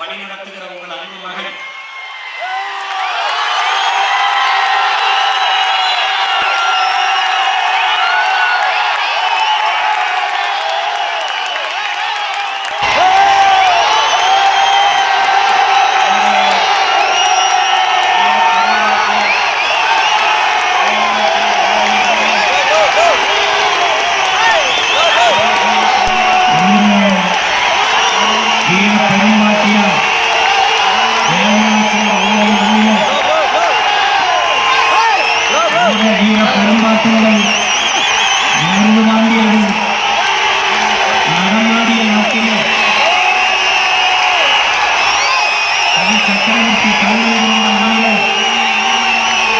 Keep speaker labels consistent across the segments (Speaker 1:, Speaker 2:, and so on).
Speaker 1: வழிநடத்துகிற உங்கள் அன்பு மகன்.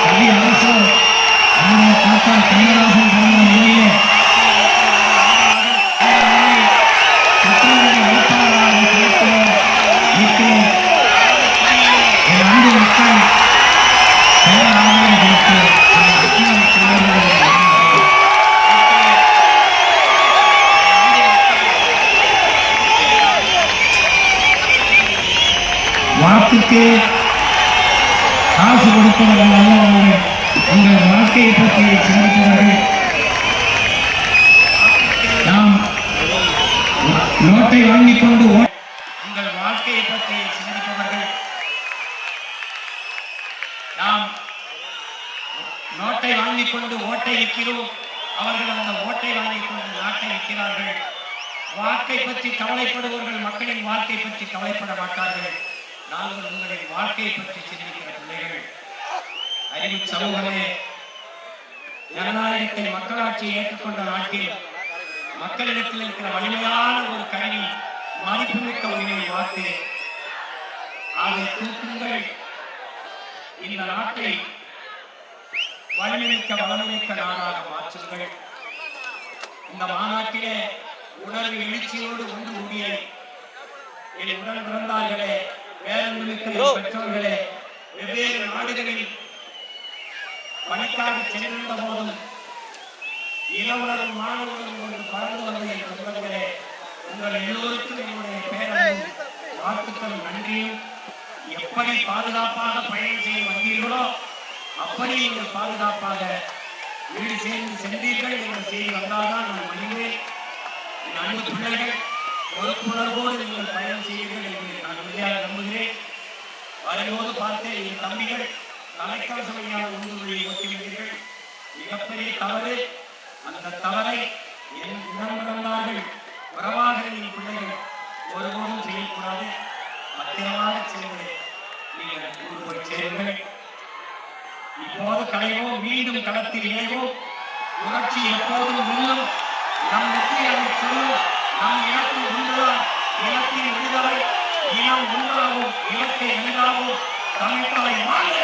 Speaker 2: கவி அரசர் தாத்தா பிறந்த நிலையிலே வாக்குக்கு காசு கொடுப்பவர்கள் அல்லவர்கள் உங்கள் வாழ்க்கையை பற்றி சிந்திப்பவர்கள். நாம் நோட்டை வாங்கிக் கொண்டு உங்கள் வாழ்க்கையை பற்றி சிந்திப்பவர்கள். நாம் நோட்டை வாங்கிக் கொண்டு ஓட்டை விற்கிறோம். அவர்கள் அந்த ஓட்டை வாங்கிக் கொண்டு நாட்டை விற்கிறார்கள். வாழ்க்கை பற்றி கவலைப்படுபவர்கள் மக்களின் வாழ்க்கை பற்றி கவலைப்பட மாட்டார்கள். நாங்கள் உங்களின் வாழ்க்கையை பற்றி சிந்திக்கிற பிள்ளைகள். அறிவு சமூகமே ஜனநாயகத்தை மக்களாட்சியை ஏற்றுக்கொண்ட நாட்டில் மக்களிடத்தில் இருக்கிற வலிமையான ஒரு கருவி மதிப்புமிக்க உரிமை வாக்கு அதை தூக்குங்கள். இந்த நாட்டை வலிமைமிக்க வளமிக்க நாடாக மாற்றுங்கள். இந்த மாநாட்டிலே உணர்வு எழுச்சியோடு ஒன்று கூடிய என் உடன் பிறந்தார்களே பெற்றோர்களே வெவ்வேறு நாடுகளில் பணிக்காக சென்றிருந்த போதும் இளவலரும் மாணவர்களும் கொண்டு பறந்து வந்த என் நண்பர்களே உங்கள் எல்லோருக்கும் என்னுடைய பேரன்பும் வாழ்த்துக்களும் நன்றியும். எப்படி பாதுகாப்பாக பயணம் செய்ய வந்தீர்களோ அப்படி நீங்கள் பாதுகாப்பாக வீடு சேர்ந்து சென்றீர்கள் என்ற செய்தி வந்தால்தான் நான் மகிழ்வேன். அன்பு பிள்ளைகள் பொறுப்புணர்வோடு நீங்கள் பயணம் செய்வீர்கள் என்று நான் உறுதியாக நம்புகிறேன் வரும்போது பார்த்து என் தம்பிகள் தலைக்கவசமையான உந்துவழியை ஒட்டிவிட்டீர்கள் மிகப்பெரிய தவறு அந்த தவறை என் உடன் உறவாக என் பிள்ளைகள் ஒருபோதும் செய்யக்கூடாது பத்திரமாக சென்று நீங்கள் ஊர் போய் சேருங்கள் இப்போது கலைவோம் மீண்டும் களத்தில் இணைவோம் புரட்சி எப்போதும் முன்னும் இனத்தின்